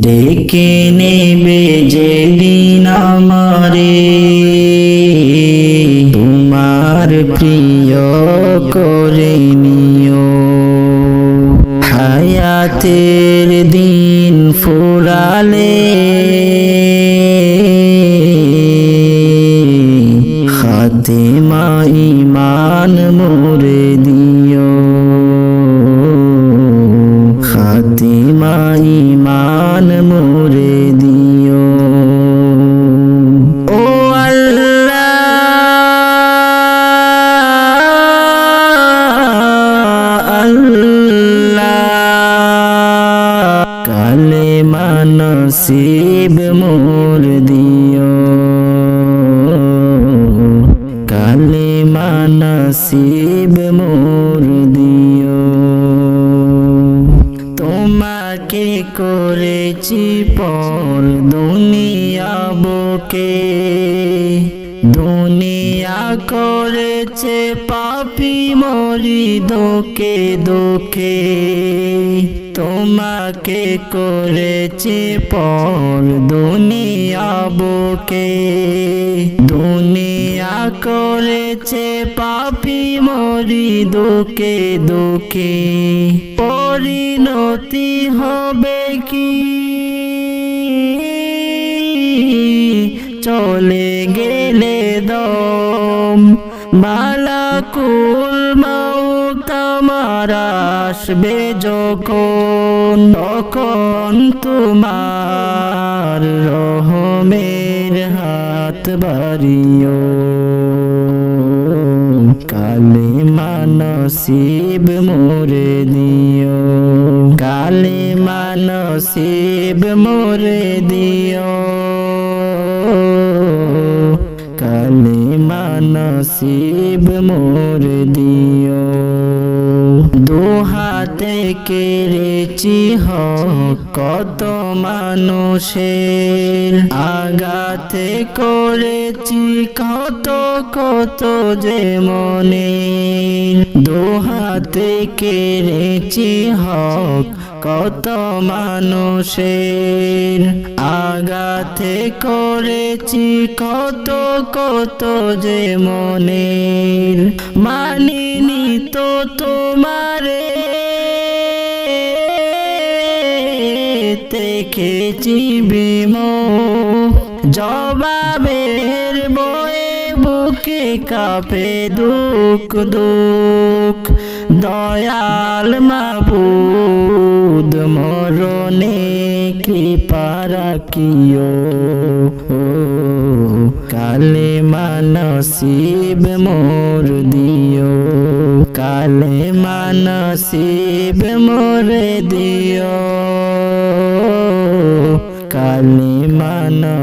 ডেকে নেবে যেদিন আমারে। তোমার প্রিয় করে নিও। হায়াতের দিন ফুরালে। খাতেমা ইমান মোরে দিও। খাতিমা ইমান মোরে দিও। ও আল্লাহ আল্লাহ। কালে মানসিব মোর করেছি পর দুনিয়া বুকে। দুনিয়া করেছে পাপি মরি দোকে দোকে তোমাকে করেছে পর দুনিয়া বুকে। দুনিয়া করেছে পাপি মরি দোকে দোকে পরিণতি হবে কি? চলে গেলে দম মালাকুল মাউত আমার আসবে যখন, তখন তোমার রহমের হাত বাড়িও। কালে মানসিব মোরে দিও, কালে মানসিব মোরে দিও। কালে মানসিব মোরে দিও। দুহাতে কেড়েছি হক কত মানুষের আগাতে করেছি, কত কত যে মনে দুহাতে কেড়েছি হক কত মানুষের আগাতে করেছি, কত কত যে মনের মানিনি তো তোমারে দেখেছি বিম। জবাবের বয়ে বুকে কাপে দুঃখ দুঃখ। দয়াল মাবুদ, মরণে কৃপা রাখিও। কালে মানসিব মোর দিও। কালে মানসিব মোর দিও।